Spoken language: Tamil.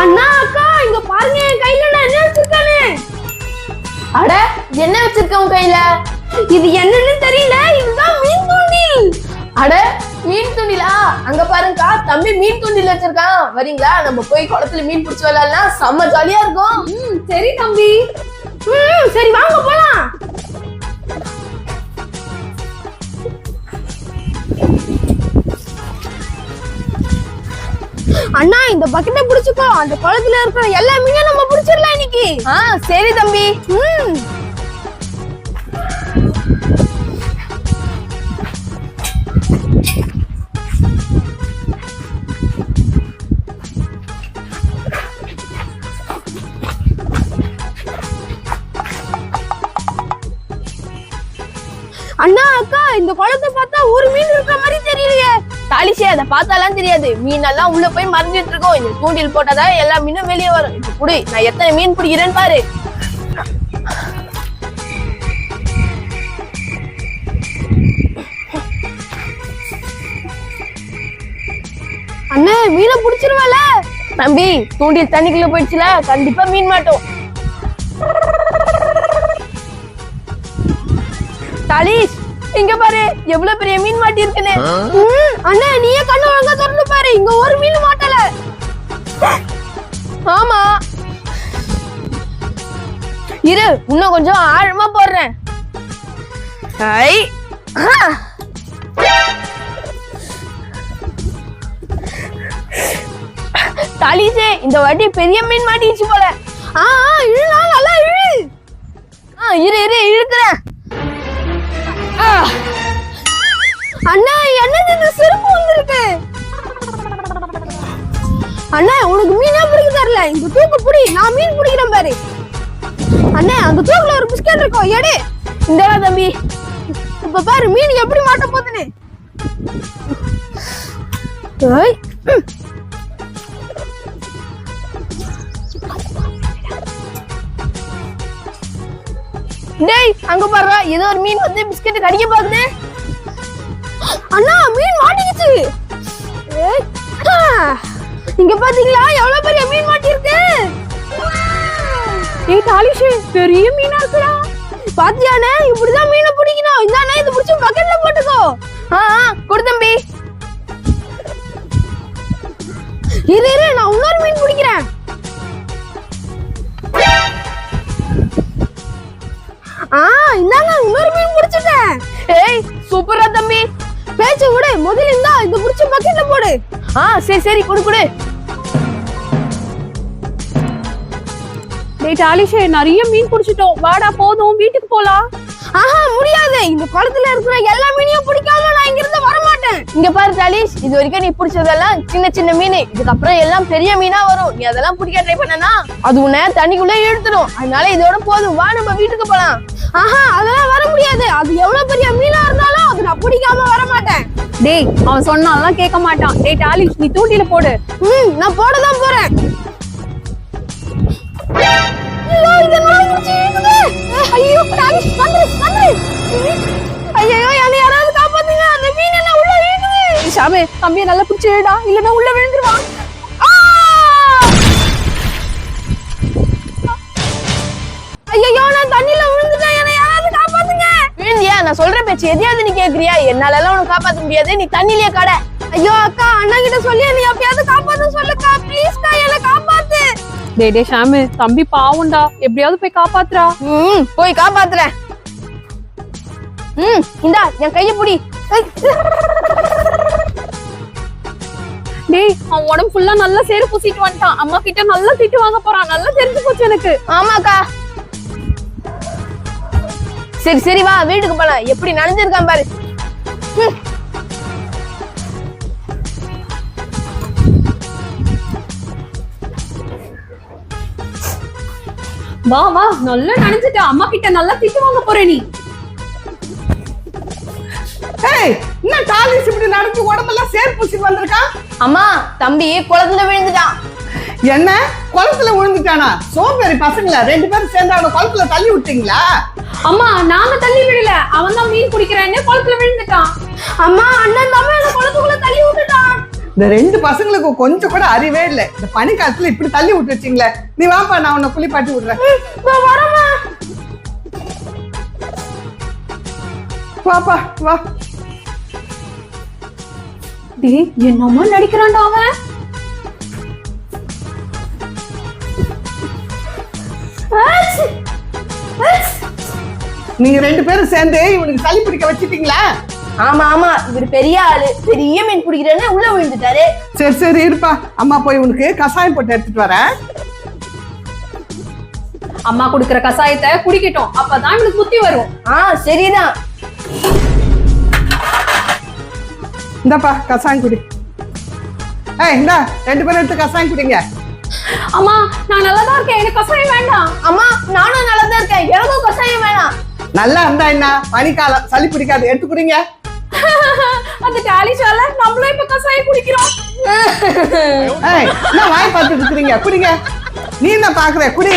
அண்ணா அக்கா இங்க பாருங்க என் கையில நான் என்ன வச்சிருக்கானே அட என்ன வச்சிருக்க உன் கையில? இது என்னன்னு தெரியல இதுதான் மீன் தூண்டில். அட மீன் தூண்டிலா? அங்க பாருங்கக்கா தம்பி மீன் தூண்டில் வச்சிருக்கான். வரீங்களா? நம்ம போய் குளத்துல மீன் பிடிச்சி விளையாடலாம். செம்ம ஜாலியா இருக்கும். ம் சரி தம்பி. ம் சரி வாங்க போலாம். அண்ணா இந்த பக்கெட்டை பிடிச்சுக்கோ. அந்த குளத்துல இருக்கிற எல்லா மீனையும் நம்ம பிடிச்சிடலாம் இன்னைக்கு. ஆ சரி தம்பி. ம். அண்ணா அக்கா இந்த குளத்தை பார்த்தா ஒரு மீன் இருக்கிற மாதிரி தெரியலையே. தாலிசே அதை பார்த்தாலாம் தெரியாது. மீன் எல்லாம் உள்ள போய் மறைஞ்சிட்டு இருக்கோம். இந்த தூண்டில் போட்டாதான் எல்லா மீனும் வெளியே வரும். இப்ப புடி நான் எத்தனை மீன் பிடிக்கிறேன்னு பாரு. அண்ணே மீனை பிடிச்சிருவேல? தம்பி தூண்டில் தண்ணிக்குள்ள போயிடுச்சுல கண்டிப்பா மீன் மாட்டோம். தாலிஷ் இங்க பாரு எவ்வளவு பெரிய மீன் மாட்டி இருக்குன்னு. அண்ணே நீயே கண்ணு ஒழுங்கா திறந்து பாரு. இங்க ஒரு மீன் மாட்டல. ஆமா. இரு இன்னும் கொஞ்சம் ஆழமா போடுறேன். ஐ. தாலிசே இந்த வாட்டி பெரிய மீன் மாட்டிடுச்சு போல. ஆ இழுனா நல்லா இழு. ஆ இரு இரு இழுக்கிறேன். அண்ணா என்னது இது செருப்பு வந்திருக்கு? அண்ணா உனக்கு மீனா பிடிக்க தரல இந்த தூக்கு புடி நான் மீன் பிடிக்கிறேன் பாரு. அண்ணா அந்த தூக்குல ஒரு பிஸ்கட் இருக்கும் எடு. இந்த தம்பி. இப்ப பாரு மீன் எப்படி மாட்ட போகுதுன்னு. ஏய், டேய் அங்க பாரு ஏதோ ஒரு மீன் வந்து பிஸ்கட் கடிக்க பாக்குது அண்ணா மீன் மாட்டிக்கிச்சு. இங்க பாத்தீங்களா எவ்வளவு பெரிய மீன் மாட்டிருக்கு ஏய் தாலிஷே பெரிய மீனா இருக்குடா. பாத்தியானே இப்படிதான் மீனை பிடிக்கணும். இந்தானே இது பிடிச்சி பக்கெட்ல போட்டுக்கோ. ஆ ஆ, கொடு தம்பி. இரு இரு நான் இன்னொரு மீன் பிடிக்கிறேன். ஆ இந்தாங்க இன்னொரு மீன் பிடிச்சிட்டேன் ஏய் சூப்பரா தம்பி. பேச்சு விடு முதல்ல இந்தா இது பிடிச்சி பக்கெட்ல போடு. ஆ சரி சரி கொடு கொடு. டேய் டாலிஷே நிறைய மீன் பிடிச்சிட்டோம் வாடா போதும் வீட்டுக்கு போலாம். ஆஹா முடியாது. இந்த குளத்துல இருக்கிற எல்லா மீனையும் பிடிக்காம நான் இங்க இருந்து வர மாட்டேன் இங்க பாரு தாலிஷ் இது வரைக்கும் நீ பிடிச்சதெல்லாம் சின்ன சின்ன மீன். இதுக்கப்புறம் எல்லாம் பெரிய மீனா வரும். நீ அதெல்லாம் பிடிக்க ட்ரை பண்ணனா அது உன்னை தண்ணிக்குள்ள இழுத்துடும் அதனால இதோட போதும் வா நம்ம வீட்டுக்கு போலாம். ஆஹா அதெல்லாம் வர முடியாது. அது எவ்வளவு பெரிய மீனா இருந்தாலும் அது நான் பிடிக்காம வர மாட்டேன். டேய் அவன் சொன்னாலாம் கேட்க மாட்டான். டேய் டாலிஷ் நீ தூண்டில போடு. ம் நான் போட தான் போறேன். ஐயோ, ஐயோ ராணி, ஷாமே தம்பியை நல்லா பிடிச்சிடா இல்லைன்னா உள்ள விழுந்துருவான் ஐயோ நான் தண்ணியில விழுந்துட்டேன். என்ன யாராவது காப்பாத்துங்க. விழுந்தியா நான் சொல்ற பேச்சு எதையாவது நீ கேக்குறியா? என்னால எல்லாம் உனக்கு காப்பாத்த முடியாது. நீ தண்ணிலேயே கட. ஐயோ அக்கா அண்ணா கிட்ட சொல்லி நீ எப்பயாவது காப்பாத்து சொல்லுக்கா. ப்ளீஸ்க்கா என்ன காப்பாத்து. டேய் டே ஷாமு தம்பி பாவம்டா எப்படியாவது போய் காப்பாத்துறா. ம் போய் காப்பாத்துறேன். ம் இந்தா என் கையை பிடி. டேய் அவன் உடம்பு ஃபுல்லா நல்லா சேறு பூசிட்டு வந்துட்டான். அம்மா கிட்ட நல்லா திட்டு வாங்க போறான். நல்லா தெரிஞ்சு போச்சு எனக்கு. ஆமாக்கா. சரி சரி வா வீட்டுக்கு போலாம். எப்படி நனைஞ்சிருக்கான் பாரு. வா வா நல்லா நினைச்சிட்ட அம்மா கிட்ட நல்லா திட்டு வாங்க போற நீ. ஏய் என்ன டாலிஸ் இப்படி நடந்து உடம்பெல்லாம் சேர் பூசி வந்திருக்கான் அம்மா தம்பி குளத்துல விழுந்துட்டான். என்ன? குளத்துல விழுந்துட்டானா? சோம்பேறி பசங்களா? ரெண்டு பேரும் சேர்ந்து அவனை குளத்துல தள்ளி விட்டீங்களா? அம்மா நாங்க தள்ளி விடல. அவன் தான் மீன் பிடிக்கிறான்னு குளத்துல விழுந்துட்டான். அம்மா அண்ணன் தான் என்ன குளத்துக்குள்ள தள்ளி விட்டுட்டான். இந்த ரெண்டு பசங்களுக்கு கொஞ்சம் கூட அறிவே இல்லை. இந்த பனிக்காலத்துல இப்படி தள்ளி விட்டு வச்சிங்களே. நீ வாப்பா நான் உன்னை குளிப்பாட்டி விடுறேன். வரமா வாப்பா வா. டேய் என்னமா நடிக்கிறான்டா அவன்? நீங்க ரெண்டு பேரும் சேர்ந்து இவனுக்கு தள்ளி பிடிக்க வச்சிட்டீங்களா? ஆமா ஆமா. இவர் பெரிய ஆளு. பெரிய மீன் பிடிக்கிறேன்னு உள்ள விழுந்துட்டாரு. சரி சரி இருப்பா. அம்மா போய் உனக்கு கசாயம் போட்டு எடுத்துட்டு வரேன். அம்மா குடுக்கிற கசாயத்தை குடிக்கட்டும். அப்பதான் இவனுக்கு புத்தி வரும். ஆ சரிதான். இந்தாப்பா கசாயம் குடி. ஏய் இந்தா ரெண்டு பேரும் எடுத்து கசாயம் குடிங்க. அம்மா நான் நல்லா தான் இருக்கேன். எனக்கு கசாயம் வேண்டாம். அம்மா நானும் நல்லா தான் இருக்கேன். எனக்கும் கசாயம் வேணாம். நல்லா இருந்தா என்ன? பனிக்காலம் சளி பிடிக்காது. எடுத்து குடிங்க. அந்த டாலி சால நம்மளும் இப்ப கசாயம் குடிக்கிறோம். ஏய் நான் வாய் பார்த்துட்டு குடிங்க. குடிங்க. நீ என்ன பாக்குற குடி.